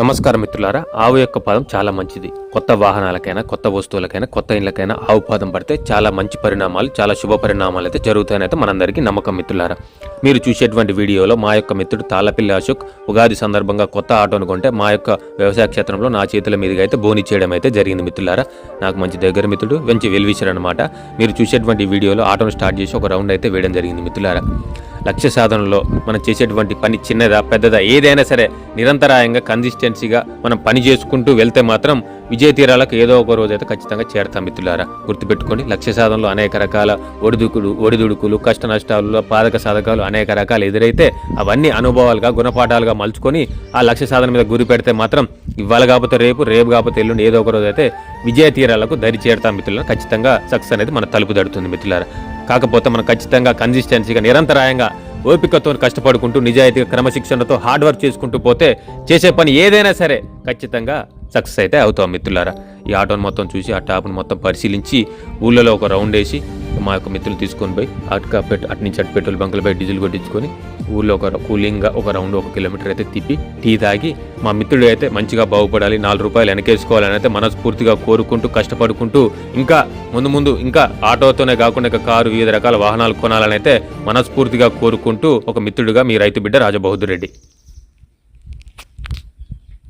నమస్కారం మిత్రులారా ఆవు యొక్క పాదం చాలా మంచిది. కొత్త వాహనాలకైనా కొత్త వస్తువులకైనా కొత్త ఇళ్ళకైనా ఆవు పాదం పడితే చాలా మంచి పరిణామాలు చాలా శుభ పరిణామాలు అయితే జరుగుతాయని అయితే మనందరికీ నమ్మకం మిత్రులారా. మీరు చూసేటువంటి వీడియోలో మా యొక్క మిత్రుడు తాళ్ళపిల్లి అశోక్ ఉగాది సందర్భంగా కొత్త ఆటోను కొంటే మా యొక్క వ్యవసాయ క్షేత్రంలో నా చేతుల మీదుగా అయితే బోని చేయడం అయితే జరిగింది మిత్రులారా. నాకు మంచి దగ్గర మిత్రుడు మంచి వెల్విషర్ అనమాట మీరు చూసేటువంటి వీడియోలో ఆటోను స్టార్ట్ చేసి ఒక రౌండ్ అయితే వేయడం జరిగింది మిత్రులారా. లక్ష్య సాధనలో మనం చేసేటువంటి పని చిన్నదా పెద్దదా ఏదైనా సరే నిరంతరాయంగా కన్సిస్టెన్సీగా మనం పని చేసుకుంటూ వెళ్తే మాత్రం విజయ తీరాలకు ఏదో ఒక రోజు అయితే ఖచ్చితంగా చేరతాం మిత్రులారా. గుర్తుపెట్టుకోండి లక్ష్య సాధనలో అనేక రకాల ఒడిదుకులు ఒడిదుడుకులు కష్ట నష్టాలలో పాదక సాధకాలు అనేక రకాలు ఎదురైతే అవన్నీ అనుభవాలుగా గుణపాఠాలుగా మలుచుకొని ఆ లక్ష్య సాధన మీద గురి పెడితే మాత్రం ఇవాళ కాకపోతే రేపు రేపు కాకపోతే ఎల్లుండి ఏదో ఒక రోజు అయితే విజయ తీరాలకు దరి చేరతాం మిత్రులను ఖచ్చితంగా సక్సెస్ అనేది మన తలుపు దడుతుంది మిత్రులారా. కాకపోతే మనం ఖచ్చితంగా కన్సిస్టెన్సీగా నిరంతరాయంగా ఓపికతో కష్టపడుకుంటూ నిజాయితీగా క్రమశిక్షణతో హార్డ్ వర్క్ చేసుకుంటూ పోతే చేసే పని ఏదైనా సరే ఖచ్చితంగా సక్సెస్ అయితే అవుతాం మిత్రులారా. ఈ ఆటోను మొత్తం చూసి ఆ టాప్ను మొత్తం పరిశీలించి ఊళ్ళలో ఒక రౌండ్ వేసి మా యొక్క మిత్రులు తీసుకొని పోయి అటుక పెట్ అటు నుంచి అటు పెట్రోల్ బంకులు పోయి డీజిల్ కొట్టించుకొని ఊళ్ళో ఒక కూలింగ్గా ఒక రౌండ్ ఒక కిలోమీటర్ అయితే తిప్పి టీ తాగి మా మిత్రుడు అయితే మంచిగా బాగుపడాలి నాలుగు రూపాయలు వెనకేసుకోవాలని అయితే మనస్ఫూర్తిగా కోరుకుంటూ కష్టపడుకుంటూ ఇంకా ముందు ముందు ఇంకా ఆటోతోనే కాకుండా ఇంకా కారు వివిధ రకాల వాహనాలు కొనాలని అయితే మనస్ఫూర్తిగా కోరుకుంటూ ఒక మిత్రుడిగా మీ రైతు బిడ్డ రాజబహదూర్ రెడ్డి.